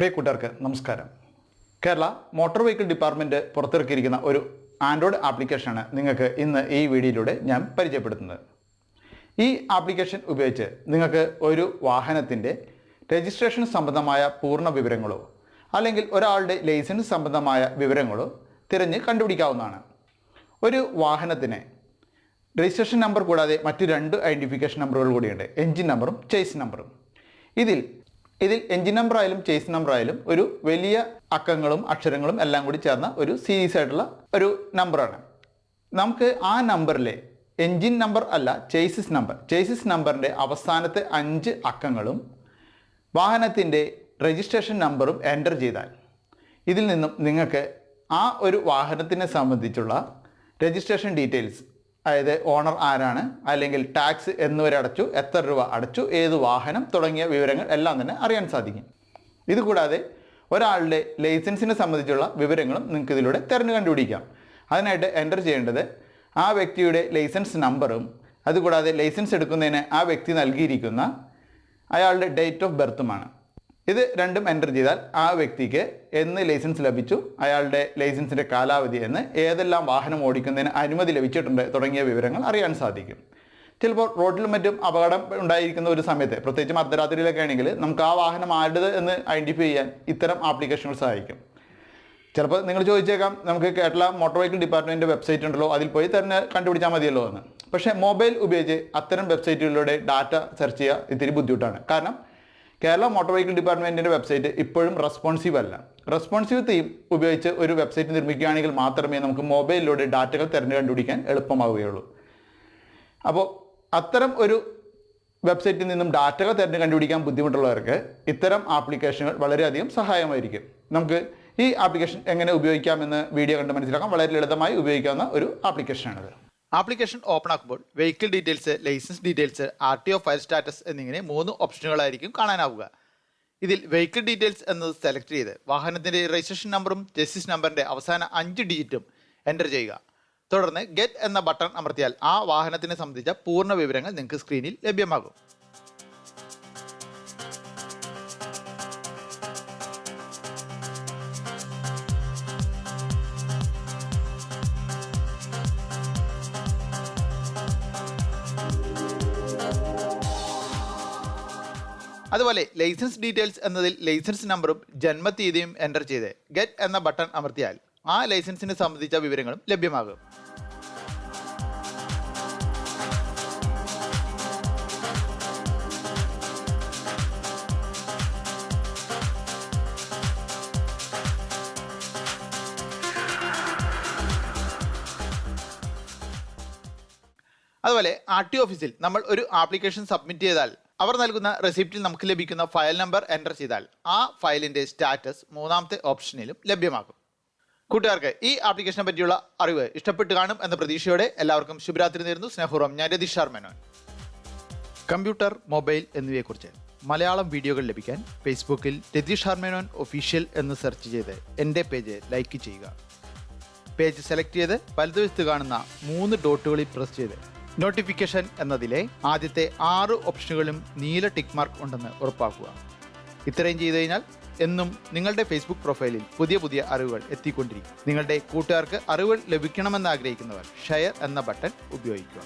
പ്രിയ കൂട്ടുകാർക്ക് നമസ്കാരം. Kerala motor vehicle department പുറത്തിറക്കിയിരിക്കുന്ന ഒരു ആൻഡ്രോയിഡ് ആപ്ലിക്കേഷനാണ് നിങ്ങൾക്ക് ഇന്ന് ഈ വീഡിയോയിലൂടെ ഞാൻ പരിചയപ്പെടുത്തുന്നത്. ഈ ആപ്ലിക്കേഷൻ ഉപയോഗിച്ച് നിങ്ങൾക്ക് ഒരു വാഹനത്തിന്റെ രജിസ്ട്രേഷൻ സംബന്ധമായ പൂർണ വിവരങ്ങളോ അല്ലെങ്കിൽ ഒരാളുടെ ലൈസൻസ് സംബന്ധമായ വിവരങ്ങളോ തിരഞ്ഞ് കണ്ടുപിടിക്കാവുന്നതാണ്. ഒരു വാഹനത്തിന് രജിസ്ട്രേഷൻ നമ്പർ കൂടാതെ മറ്റ് രണ്ട് ഐഡന്റിഫിക്കേഷൻ നമ്പറുകൾ കൂടിയുണ്ട്. എൻജിൻ നമ്പറും ചേസ് നമ്പറും. ഇതിൽ ഇതിൽ എൻജിൻ നമ്പർ ആയാലും ചേസ് നമ്പർ ആയാലും ഒരു വലിയ അക്കങ്ങളും അക്ഷരങ്ങളും എല്ലാം കൂടി ചേർന്ന ഒരു സീരീസ് ആയിട്ടുള്ള ഒരു നമ്പറാണ് നമുക്ക് ആ നമ്പറിലെ എൻജിൻ നമ്പർ അല്ല ചേസിസ് നമ്പർ ചേസിസ് നമ്പറിന്റെ അവസാനത്തെ അഞ്ച് അക്കങ്ങളും വാഹനത്തിന്റെ രജിസ്ട്രേഷൻ നമ്പറും എന്റർ ചെയ്താൽ ഇതിൽ നിന്നും നിങ്ങൾക്ക് ആ ഒരു വാഹനത്തിനെ സംബന്ധിച്ചുള്ള രജിസ്ട്രേഷൻ ഡീറ്റെയിൽസ് അതായത് ഓണർ ആരാണ് അല്ലെങ്കിൽ ടാക്സ് എന്നുവരെ അടച്ചു എത്ര രൂപ അടച്ചു ഏത് വാഹനം തുടങ്ങിയ വിവരങ്ങൾ എല്ലാം തന്നെ അറിയാൻ സാധിക്കും. ഇതുകൂടാതെ ഒരാളുടെ ലൈസൻസിനെ സംബന്ധിച്ചുള്ള വിവരങ്ങളും നിങ്ങൾക്ക് ഇതിലൂടെ തിരഞ്ഞു കണ്ടുപിടിക്കാം. അതിനായിട്ട് എന്റർ ചെയ്യേണ്ടത് ആ വ്യക്തിയുടെ ലൈസൻസ് നമ്പറും അതുകൂടാതെ ലൈസൻസ് എടുക്കുന്നതിന് ആ വ്യക്തി നൽകിയിരിക്കുന്ന അയാളുടെ ഡേറ്റ് ഓഫ് ബർത്തുമാണ് ഇത് രണ്ടും എന്റർ ചെയ്താൽ ആ വ്യക്തിക്ക് എന്ന് ലൈസൻസ് ലഭിച്ചു. അയാളുടെ ലൈസൻസിന്റെ കാലാവധി എന്ന് ഏതെല്ലാം വാഹനം ഓടിക്കുന്നതിന് അനുമതി ലഭിച്ചിട്ടുണ്ട് തുടങ്ങിയ വിവരങ്ങൾ അറിയാൻ സാധിക്കും. ചിലപ്പോൾ റോഡിലും മറ്റും അപകടം ഉണ്ടായിരിക്കുന്ന ഒരു സമയത്ത് പ്രത്യേകിച്ചും അർദ്ധരാത്രിയിലൊക്കെ ആണെങ്കിൽ നമുക്ക് ആ വാഹനം ആരുടേത് എന്ന് ഐഡന്റിഫൈ ചെയ്യാൻ ഇത്തരം ആപ്ലിക്കേഷനുകൾ സഹായിക്കും. ചിലപ്പോൾ നിങ്ങൾ ചോദിച്ചേക്കാം നമുക്ക് Kerala motor vehicle department website ഉണ്ടല്ലോ അതിൽ പോയി തന്നെ കണ്ടുപിടിച്ചാൽ മതിയല്ലോ എന്ന് പക്ഷേ മൊബൈൽ ഉപയോഗിച്ച് അത്തരം വെബ്സൈറ്റുകളിലൂടെ ഡാറ്റ സെർച്ച് ചെയ്യുക ഇത്തിരി ബുദ്ധിമുട്ടാണ്. കാരണം കേരള മോട്ടോർ വെഹിക്കിൾ ഡിപ്പാർട്ട്മെന്റിന്റെ വെബ്സൈറ്റ് ഇപ്പോഴും റെസ്പോൺസീവ് അല്ല. റെസ്പോൺസീവ് തീം ഉപയോഗിച്ച് ഒരു വെബ്സൈറ്റ് നിർമ്മിക്കുകയാണെങ്കിൽ മാത്രമേ നമുക്ക് മൊബൈലിലൂടെ ഡാറ്റകൾ തിരഞ്ഞു കണ്ടുപിടിക്കാൻ എളുപ്പമാവുകയുള്ളൂ. അപ്പോൾ അത്തരം ഒരു വെബ്സൈറ്റിൽ നിന്നും ഡാറ്റകൾ തിരഞ്ഞു കണ്ടുപിടിക്കാൻ ബുദ്ധിമുട്ടുള്ളവർക്ക് ഇത്തരം ആപ്ലിക്കേഷനുകൾ വളരെയധികം സഹായമായിരിക്കും. നമുക്ക് ഈ ആപ്ലിക്കേഷൻ എങ്ങനെ ഉപയോഗിക്കാമെന്ന് വീഡിയോ കണ്ട് മനസ്സിലാക്കാം വളരെ ലളിതമായി ഉപയോഗിക്കാവുന്ന ഒരു ആപ്ലിക്കേഷനാണിത് ആപ്ലിക്കേഷൻ ഓപ്പൺ ആക്കുമ്പോൾ vehicle details licence details R T O file status എന്നിങ്ങനെ മൂന്ന് ഓപ്ഷനുകളായിരിക്കും കാണാനാവുക. ഇതിൽ വെഹിക്കിൾ ഡീറ്റെയിൽസ് എന്നത് സെലക്ട് ചെയ്ത് വാഹനത്തിന്റെ രജിസ്ട്രേഷൻ നമ്പറും ജസ്റ്റിസ് നമ്പറിന്റെ അവസാന അഞ്ച് ഡിജിറ്റും എന്റർ ചെയ്യുക. തുടർന്ന് ഗെറ്റ് എന്ന ബട്ടൺ അമർത്തിയാൽ ആ വാഹനത്തിനെ സംബന്ധിച്ച പൂർണ വിവരങ്ങൾ നിങ്ങൾക്ക് സ്ക്രീനിൽ ലഭ്യമാകും. അതുപോലെ ലൈസൻസ് ഡീറ്റെയിൽസ് എന്നതിൽ ലൈസൻസ് നമ്പറും ജന്മതീയതിയും എന്റർ ചെയ്ത്. ഗെറ്റ് എന്ന ബട്ടൺ അമർത്തിയാൽ ആ ലൈസൻസിനെ സംബന്ധിച്ച വിവരങ്ങളും ലഭ്യമാകും. അതുപോലെ ആർ ടി ഓഫീസിൽ നമ്മൾ ഒരു ആപ്ലിക്കേഷൻ സബ്മിറ്റ് ചെയ്താൽ അവർ നൽകുന്ന റെസിപ്റ്റിൽ നമുക്ക് ലഭിക്കുന്ന ഫയൽ നമ്പർ എന്റർ ചെയ്താൽ ആ ഫയലിന്റെ സ്റ്റാറ്റസ് മൂന്നാമത്തെ ഓപ്ഷനിലും ലഭ്യമാകും. കൂട്ടുകാർക്ക് ഈ ആപ്ലിക്കേഷനെ പറ്റിയുള്ള അറിവ് ഇഷ്ടപ്പെട്ട് കാണും എന്ന പ്രതീക്ഷയോടെ എല്ലാവർക്കും ശുഭരാത്രി നേരുന്നു. സ്നേഹപൂർവം ഞാൻ രതീഷ് ശർമനോൻ കമ്പ്യൂട്ടർ മൊബൈൽ എന്നിവയെക്കുറിച്ച് മലയാളം വീഡിയോകൾ ലഭിക്കാൻ ഫേസ്ബുക്കിൽ രതീഷ് ഹാർമേനോൻ ഒഫീഷ്യൽ എന്ന് സെർച്ച് ചെയ്ത് എന്റെ പേജ് ലൈക്ക് ചെയ്യുക. പേജ് സെലക്ട് ചെയ്ത് വലതുവശത്ത് കാണുന്ന മൂന്ന് ഡോട്ടുകളിൽ പ്രസ് ചെയ്ത് നോട്ടിഫിക്കേഷൻ എന്നതിലെ ആദ്യത്തെ ആറ് ഓപ്ഷനുകളും നീല ടിക്ക് മാർക്ക് ഉണ്ടെന്ന് ഉറപ്പാക്കുക. ഇത്രയും ചെയ്തു കഴിഞ്ഞാൽ എന്നും നിങ്ങളുടെ ഫേസ്ബുക്ക് പ്രൊഫൈലിൽ പുതിയ പുതിയ അറിവുകൾ എത്തിക്കൊണ്ടിരിക്കും. നിങ്ങളുടെ കൂട്ടുകാർക്ക് അറിവുകൾ ലഭിക്കണമെന്ന് ആഗ്രഹിക്കുന്നവർ ഷെയർ എന്ന ബട്ടൺ ഉപയോഗിക്കുക.